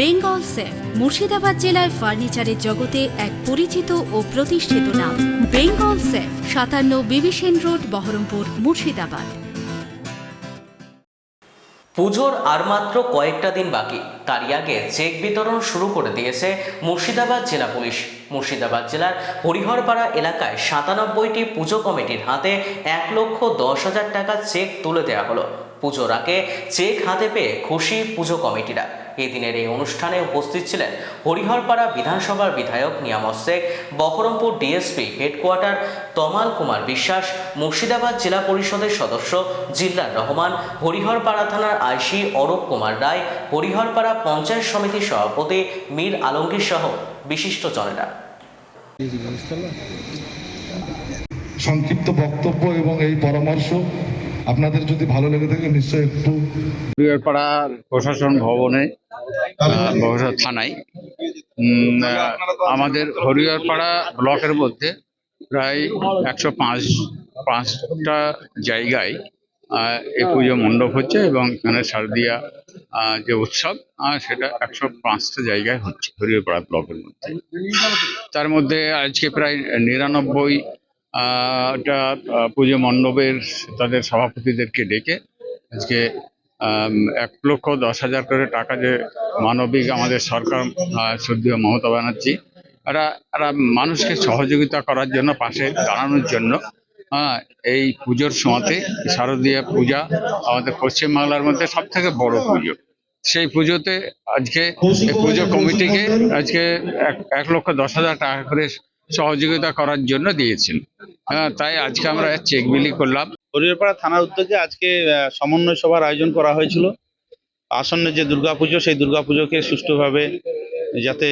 Bengal safe, Murshidabad জেলায় ফার্নিচারের জগতে এক পরিচিত ও প্রতিষ্ঠিত নাম। বেঙ্গল সেফ, সাতান্ন বিবিসেন রোড, বহরমপুর, মুর্শিদাবাদ। পুজোর আর মাত্র কয়েকটা দিন বাকি। তারই আগে চেক বিতরণ শুরু করে দিয়েছে মুর্শিদাবাদ জেলা পুলিশ। মুর্শিদাবাদ জেলার হরিহরপাড়া এলাকায় সাতানব্বইটি পুজো কমিটির হাতে এক লক্ষ দশ হাজার টাকা চেক তুলে দেওয়া হলো। পুজোর আগে চেক হাতে পেয়ে খুশি পুজো কমিটিরা। এদিনের এই অনুষ্ঠানে উপস্থিত ছিলেন হরিহরপাড়া বিধানসভার বিধায়ক নিয়ামত শেখ বহরমপুর ডিএসপি হেডকোয়ার্টার তমাল কুমার বিশ্বাস, মুর্শিদাবাদ জেলা পরিষদের সদস্য জিল্লার রহমান, হরিহরপাড়া থানার আইসি অরূপ কুমার রায়, হরিহরপাড়া পঞ্চায়েত সমিতির সভাপতি মীর আলমগীর সহ বিশিষ্টজনেরা সংক্ষিপ্ত বক্তব্য এবং এই পরামর্শ আপনাদের যদি ভালো লেগে থাকে, নিশ্চয়ই একটু প্রশাসন ভবনে থানায় আমাদের হরিহরপাড়া ব্লকের মধ্যে প্রায় একশো পাঁচ, পাঁচটা জায়গায় এই পুজো মণ্ডপ হচ্ছে এবং এখানে শারদিয়া যে উৎসব সেটা একশো পাঁচটা জায়গায় হচ্ছে হরিহরপাড়া ব্লকের মধ্যে। তার মধ্যে আজকে প্রায় নিরানব্বই আহ, টা পুজো মণ্ডপের তাদের সভাপতিদেরকে ডেকে আজকে এক লক্ষ দশ হাজার করে টাকা যে মানবিক আমাদের সরকার শ্রদ্ধেয় মমতা ব্যানার্জি এরা এরা মানুষকে সহযোগিতা করার জন্য পাশে দাঁড়ানোর জন্য হ্যাঁ এই পুজোর সময়তে শারদীয় পূজা আমাদের পশ্চিমবাংলার মধ্যে সব থেকে বড় পুজো। সেই পুজোতে আজকে পুজো কমিটিকে আজকে এক লক্ষ দশ হাজার টাকা করে সহযোগিতা করার জন্য দিয়েছেন। হ্যাঁ তাই আজকে আমরা চেক বিলি করলাম। হরিয়ারপাড়া থানার উদ্যোগে আজকে সমন্বয় সভার আয়োজন করা হয়েছিল। আসন্ন যে দুর্গাপুজো, সেই দুর্গাপুজোকে সুষ্ঠুভাবে যাতে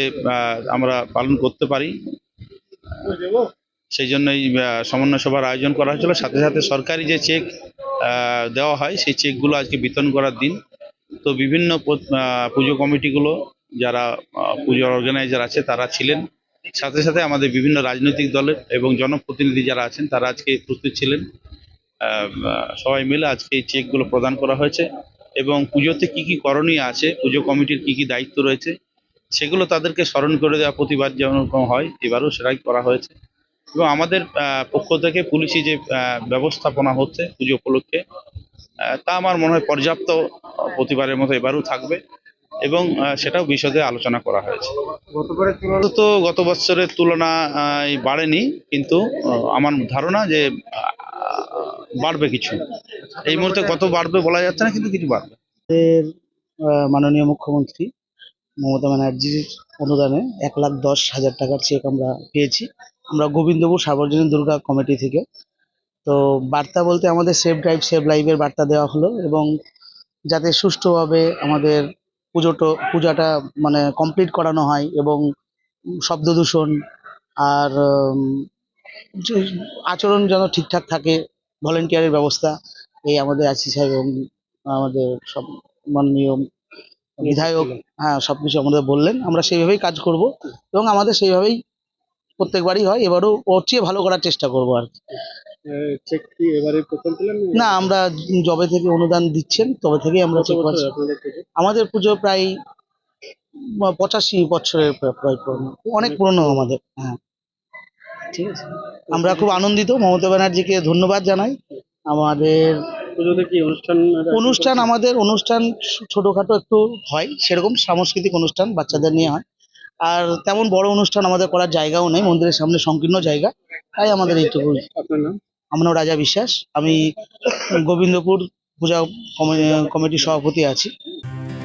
আমরা পালন করতে পারি। সেই জন্যই সমন্বয় সভার আয়োজন করা হয়েছিল। সাথে সাথে সরকারি যে চেক দেওয়া হয়, সেই চেকগুলো আজকে বিতরণ করার দিন। তো বিভিন্ন পুজো কমিটিগুলো যারা পুজোর অর্গানাইজার আছে, তারা ছিলেন। সাথে সাথে আমাদের বিভিন্ন রাজনৈতিক দলের এবং জনপ্রতিনিধি যারা আছেন, তারা আজকে উপস্থিত ছিলেন। সবাই মিলে আজকে এই চেকগুলো প্রদান করা হয়েছে এবং পুজোতে কি কি করণীয় আছে, পুজো কমিটির কি কি দায়িত্ব রয়েছে, সেগুলো তাদেরকে স্মরণ করে দেওয়া প্রতিবাদ যেমন হয়, এবারও সেটাই করা হয়েছে। এবং আমাদের পক্ষ থেকে পুলিশি যে ব্যবস্থাপনা হচ্ছে পুজো উপলক্ষে তা আমার মনে হয় পর্যাপ্ত প্রতিবারের মতো এবারও থাকবে। এবং সেটাও বিশদে আলোচনা করা হয়েছে। তো গত বছরের তুলনায় বাড়েনি কিন্তু আমার ধারণা যে বাড়বে কিছু। এই মুহূর্তে কত বাড়বে বলা যাচ্ছে না কিন্তু কিছু বাড়বে। মাননীয় মুখ্যমন্ত্রী মমতা ব্যানার্জির অনুদানে এক লাখ দশ হাজার টাকার চেক আমরা পেয়েছি। আমরা গোবিন্দপুর সার্বজনীন দুর্গা কমিটি থেকে। তো বার্তা বলতে আমাদের সেভ ড্রাইভ সেভ লাইভের বার্তা দেওয়া হলো এবং যাতে সুষ্ঠুভাবে আমাদের পুজোটো পূজাটা মানে কমপ্লিট করানো হয় এবং শব্দ দূষণ আর আচরণ যেন ঠিকঠাক থাকে ভলেন্টিয়ারের ব্যবস্থা, এই আমাদের আছি সাহেব এবং আমাদের সব মাননীয় বিধায়ক হ্যাঁ সবকিছু আমাদের বললেন, আমরা সেইভাবেই কাজ করব এবং আমাদের সেইভাবেই প্রত্যেকবারই হয়, এবারও ওর চেয়ে ভালো করার চেষ্টা করব আর কি। চেক কি এবারে প্রথম পেলেন না আমরা জবে থেকে অনুদান দিচ্ছেন তবে থেকেই আমরা চেক পাচ্ছি আমাদের পুজো প্রায় পঁচাশি বছরের প্রায় পুরনো। অনেক পুরনো আমাদের হ্যাঁ। ঠিক আছে। আমরা খুব আনন্দিত মমতা ব্যানার্জিকে ধন্যবাদ জানাই। আমাদের অনুষ্ঠান অনুষ্ঠান আমাদের অনুষ্ঠান ছোটখাটো একটু হয় সেরকম সাংস্কৃতিক অনুষ্ঠান বাচ্চাদের নিয়ে হয়। আর তেমন বড় অনুষ্ঠান আমাদের করার জায়গাও নেই মন্দিরের সামনে সংকীর্ণ জায়গা তাই আমাদের এইটুকু। আপনার নাম? আমার রাজা বিশ্বাস। আমি গোবিন্দপুর পূজা কমি- কমিটির সভাপতি আছি।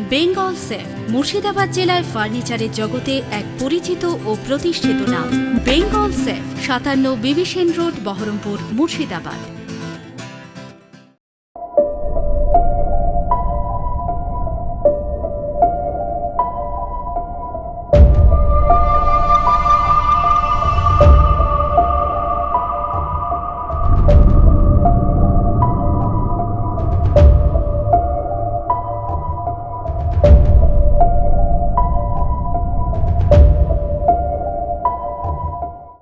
বেঙ্গল সেফ, মুর্শিদাবাদ জেলায় ফার্নিচারের জগতে এক পরিচিত ও প্রতিষ্ঠিত নাম। বেঙ্গল সেফ, সাতান্ন বিবিসেন রোড, বহরমপুর, মুর্শিদাবাদ।